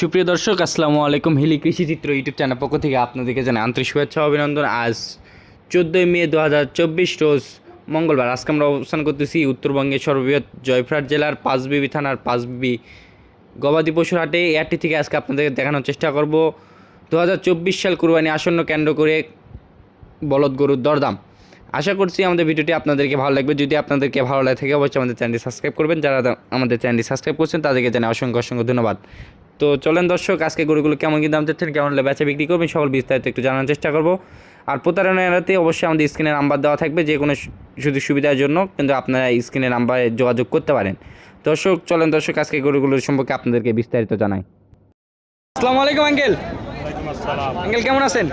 সুপ্রিয় দর্শক, আসসালামু আলাইকুম। হিলি কৃষি চিত্র ইউটিউব চ্যানেল পক্ষ থেকে আপনাদেরকে জানাই আন্তরিক শুভেচ্ছা অভিনন্দন। আজ চোদ্দোই মে দু হাজার চব্বিশ রোজ মঙ্গলবার। আজকে আমরা অবস্থান করতেছি উত্তরবঙ্গের সর্ববৃহৎ জয়ফ্রাট জেলার পাঁচবিবি থানার পাঁচবিবি গবাদি পশুর হাটে। এয়ারটি থেকে আজকে আপনাদেরকে দেখানোর চেষ্টা করব। দু হাজার চব্বিশ সাল কুরবানি আসন্ন কেন্দ্র করে বলদ গরুর দরদাম। আশা করছি আমাদের ভিডিওটি আপনাদেরকে ভালো লাগবে। যদি আপনাদেরকে ভালো লাগে থাকে, অবশ্যই আমাদের চ্যানেলটি সাবস্ক্রাইব করবেন। যারা আমাদের চ্যানেলটি সাবস্ক্রাইব করছেন, তাদেরকে জানাই অসংখ্য অসংখ্য ধন্যবাদ। তো চলেন দর্শক আজকে গরুগুলো কেমন কি দাম চাচ্ছেন কেমন হলে বেচা বিক্রি করবেন সকল বিস্তারিত একটু জানার চেষ্টা করব। আর প্রতারণা এড়াতে অবশ্যই আমাদের স্ক্রিনে নাম্বার দেওয়া থাকবে যে কোনো সুযোগ সুবিধার জন্য কিন্তু আপনারা স্ক্রিনে নাম্বারে যোগাযোগ করতে পারেন। দর্শক চলেন দর্শক আজকে গরুগুলোর সম্পর্কে আপনাদেরকে বিস্তারিত জানাই। আসসালামু আলাইকুম আঙ্কেল। আঙ্কেল কেমন আছেন?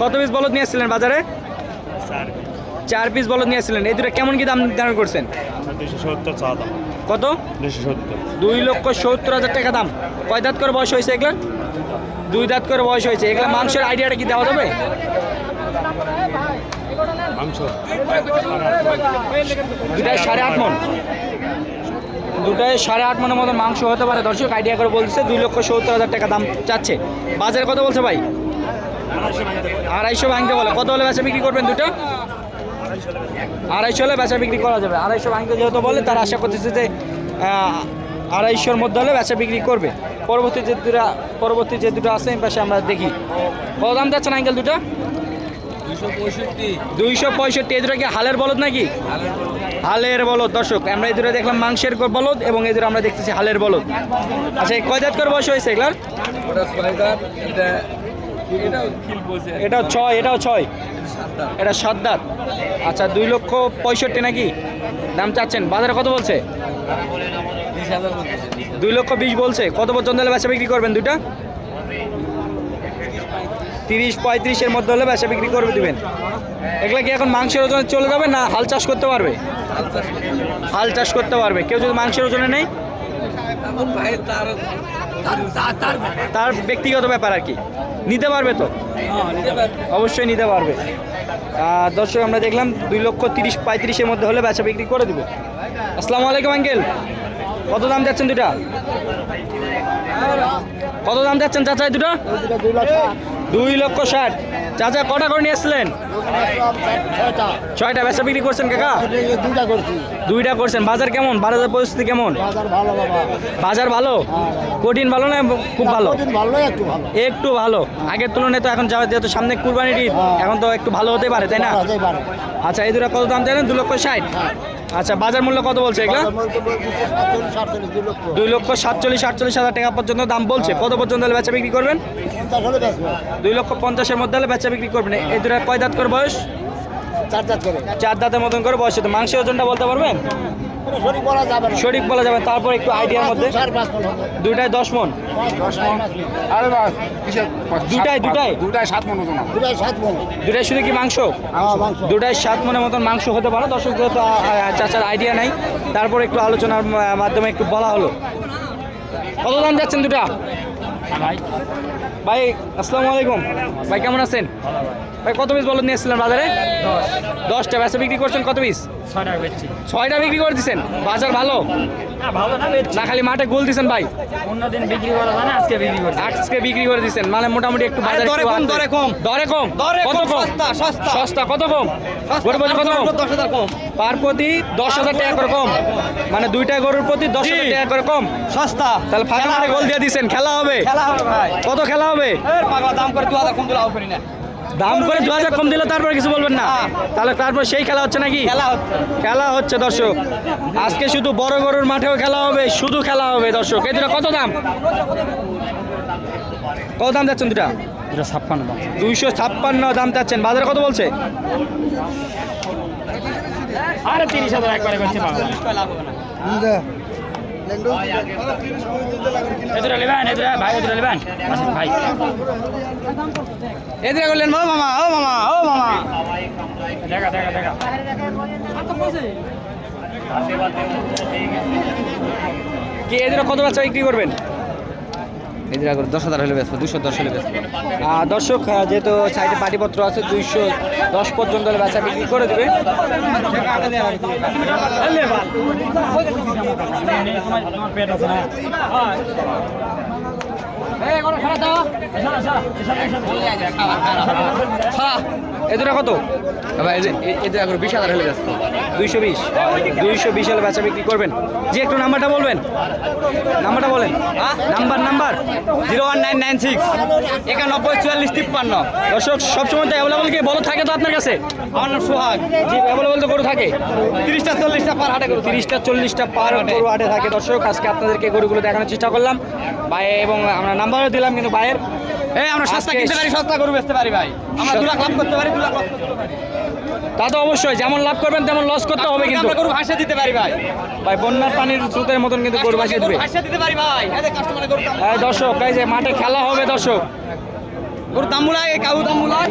কত পিস বলদ নিয়ে আসছিলেন বাজারে? স্যার চার পিস বলদ নিয়ে আসছিলেন এই দুটো কেমন কি দাম নির্ধারণ করছেন? কত? দুই লক্ষ সত্তর হাজার টাকা দাম। কয় দাঁত করে বয়স হয়েছে এগুলা দুই দাঁত করে বয়স হয়েছে। এগুলো মাংসের আইডিয়াটা কি দেওয়া যাবে? দুটায় সাড়ে আট মন। দুটায় সাড়ে আট মনের মতো মাংস হতে পারে। দর্শক আইডিয়া করে বলছে দুই লক্ষ সত্তর হাজার টাকা দাম চাচ্ছে। বাজারে কত বলছে ভাই? আড়াইশো ভাঙতে বলে। কত হলে বেচা বিক্রি করবেন দুটো? আড়াইশো হলে বেচা বিক্রি করা যাবে। আড়াইশো ভাঙতে যেহেতু বলে তার আশা করতেছে যে আড়াইশোর মধ্যে হলে বেচা বিক্রি করবে। পরবর্তী যে দুটো পরবর্তী যে দুটো আছে পাশে আমরা দেখি। কত দাম যাচ্ছেন আঙ্কেল দুটো? দুইশো পঁয়ষট্টি। এই দুটো কি হালের বলদ নাকি? হালের বলদ। দর্শক আমরা এই দুটো দেখলাম মাংসের বলদ এবং এই দুটো আমরা দেখতেছি হালের বলদ। আচ্ছা এই কয় দাঁত করে বয়স হয়েছে এগুলার? এটাও ছয় এটাও ছয়। এটা সাত দাঁত আচ্ছা দুই লক্ষ পঁয়ষট্টি নাকি? দাম চাচ্ছেন। বাজারে কত বলছে? দুই লক্ষ বিশ বলছে। কত পর্যন্ত হলে বেচা বিক্রি করবেন দুইটা? তিরিশ পঁয়ত্রিশের মধ্যে হলে বেচা বিক্রি করবে দেবেন। এগুলা কি এখন মাংসের ওজনে চলে যাবে না হাল চাষ করতে পারবে? হাল চাষ করতে পারবে। কেউ যদি মাংসের ওজনে নেই তার ব্যক্তিগত ব্যাপার আর কি। নিতে পারবে তো? অবশ্যই নিতে পারবে। দর্শক, আমরা দেখলাম দুই লক্ষ তিরিশ, পঁয়ত্রিশের মধ্যে হলে বেচা বিক্রি করে দেবো। আসসালামু আলাইকুম, আঙ্কেল। কত দাম যাচ্ছেন দুটা? কত দাম যাচ্ছেন চাচা এই দুটো? দুই লক্ষ ষাট। চাচা কটা করে নিয়ে আসছিলেন? ছয়টা। বেচা বিক্রি করছেন কাকা? করছি দুইটা করছেন। বাজার কেমন? বাজার পরিস্থিতি কেমন? বাজার ভালো? কঠিন ভালো না খুব ভালো? একটু ভালো। আগের তুলনায় তো এখন যেহেতু সামনে কুরবানির হ্যাঁ। এখন তো একটু ভালো হতে পারে তাই না? আচ্ছা এই দুটা কত দাম জানেন দু লক্ষ ষাট। আচ্ছা বাজার মূল্য কত বলছে এগুলা? দুই লক্ষ। সাতচল্লিশ আটচল্লিশ হাজার টাকা পর্যন্ত দাম বলছে। কত পর্যন্ত হলে বেচা বিক্রি করবেন। দুই লক্ষ পঞ্চাশের মধ্যে হলে বেচা বিক্রি করবেন। এই দুটো কয় দাঁত করে বয়স? চার দাঁত করে। চার দাঁতের মতন করে বয়স। মাংসের ওজনটা বলতে পারবেন? সঠিক বলা যাবে তারপর একটু আইডিয়ার মধ্যে। দুইটায় দশ মন? দুটায় দুটায় দুটায় দুটাই, দুটাই? দুটাই সাত মন। দুটাই সাত মন। দুটায় শুধু কি মাংস? হ্যাঁ, দুটায় সাত মনের মতন মাংস হতে পারে। দর্শক তো চাচার আইডিয়া নাই। তারপর একটু আলোচনার মাধ্যমে একটু বলা হলো। কত দাম যাচ্ছেন দুটা? ভাই। আসসালামু আলাইকুম। ভাই কেমন আছেন? ভাই কত পিস বলদ নিয়েছিলেন এসেছিলেন বাজারে দশটা। ব্যবসা বিক্রি করছেন কত পিস ছয়টা ছয়টা বিক্রি করে দিচ্ছেন বাজার ভালো? না ভালো না বেচছি না খালি মাঠে গোল দিচ্ছেন ভাই। অন্যদিন বিক্রি করা যায় না আজকে বিক্রি করছি আজকে বিক্রি করে দিচ্ছেন মানে মোটামুটি একটু বাজার দরে কম, দরে কম। দরে কম? কত কম সস্তা সস্তা। সস্তা কত কম? গরুর প্রতি কত কম? দশ হাজার কম। পার প্রতি দশ হাজার টাকা করে কম। মানে দুইটা গরুর প্রতি দশ হাজার টাকা করে কম? সস্তা। তাহলে ফাঁকা মাঠে গোল দিয়ে দিচ্ছেন খেলা হবে। খেলা হবে ভাই। কত খেলা হবে? এর পাগলা দাম করে দু হাজার কম দিলে হবে না। দাম করে দু হাজার কম দিলে তারপরে কিছু বলবেন না। তাহলে তারপর সেই খেলা হচ্ছে নাকি? খেলা হচ্ছে। খেলা হচ্ছে দর্শক। আজকে শুধু বড় গরুর মাঠেও খেলা হবে শুধু খেলা হবে দর্শক। এই দুটো কত দাম? কত দাম যাচ্ছেন দুটা? দুটো ছাপ্পান্ন। দাম দুইশো ছাপ্পান্ন দাম চাচ্ছেন। বাজারে কত বলছে? আরে তিরিশ হাজার একবারে করছি এদুরা নেবেন এদুরা ভাই এদুরা নেবেন ভাই। এদিকে করলেন ও মামা ও মামা ও মামা। দেখা দেখা দেখা। কে এদের কত বাচ্চা বিক্রি করবেন এদিকে আগে দশ হাজার হলে বেচবো দুশো দশ হলে বেচবো। দর্শক যেহেতু সাইডে পাটিপত্র আছে দুইশো দশ পর্যন্ত বাচ্চা বিক্রি করে দেবে। তোমার পেট আছে না এ দুটা কত? দুটা করে বিশ হাজার হলে ব্যস্ত দুইশো বিশ। দুইশো বিশ হলে বেচা বিক্রি করবেন। জি একটু নাম্বারটা বলবেন। নাম্বারটা বলেন। হ্যাঁ? Number number. Zero one nine nine six. একানব্বই চুয়াল্লিশ তিপ্পান্ন। দর্শক সবসময় তো অ্যাভেলেবল কি? বলো থাকে তো আপনার কাছে? আমার নাম সোহাগ। জি অ্যাভেলেবল তো গরু থাকে। তিরিশটা চল্লিশটা পার হাটে করো তিরিশটা চল্লিশটা পার গরু হাটে থাকে। দর্শক আজকে আপনাদেরকে গরুগুলো দেখানোর চেষ্টা করলাম। ভাই এবং আমরা নাম্বারও দিলাম কিন্তু ভাইয়ের। এই আমরা সস্তা কিনতে পারি সস্তা গরু বেচতে পারি ভাই। আমরা দু লাখ লাভ করতে পারি দু লাখ লাভ করতে পারি। তা তো অবশ্যই যেমন লাভ করবেন তেমন লস করতে হবে কিন্তু। আমরা গরু ভাষা দিতে পারি ভাই। ভাই বন্যার পানির স্রোতের মতন কিন্তু গরু দিবে। ভাষা দিতে পারি ভাই। এই যে কাস্টমারের গরু দর্শক এই যে মাঠে খেলা হবে দর্শক। গরু দাম মুলায় কাউ দাম মুলায়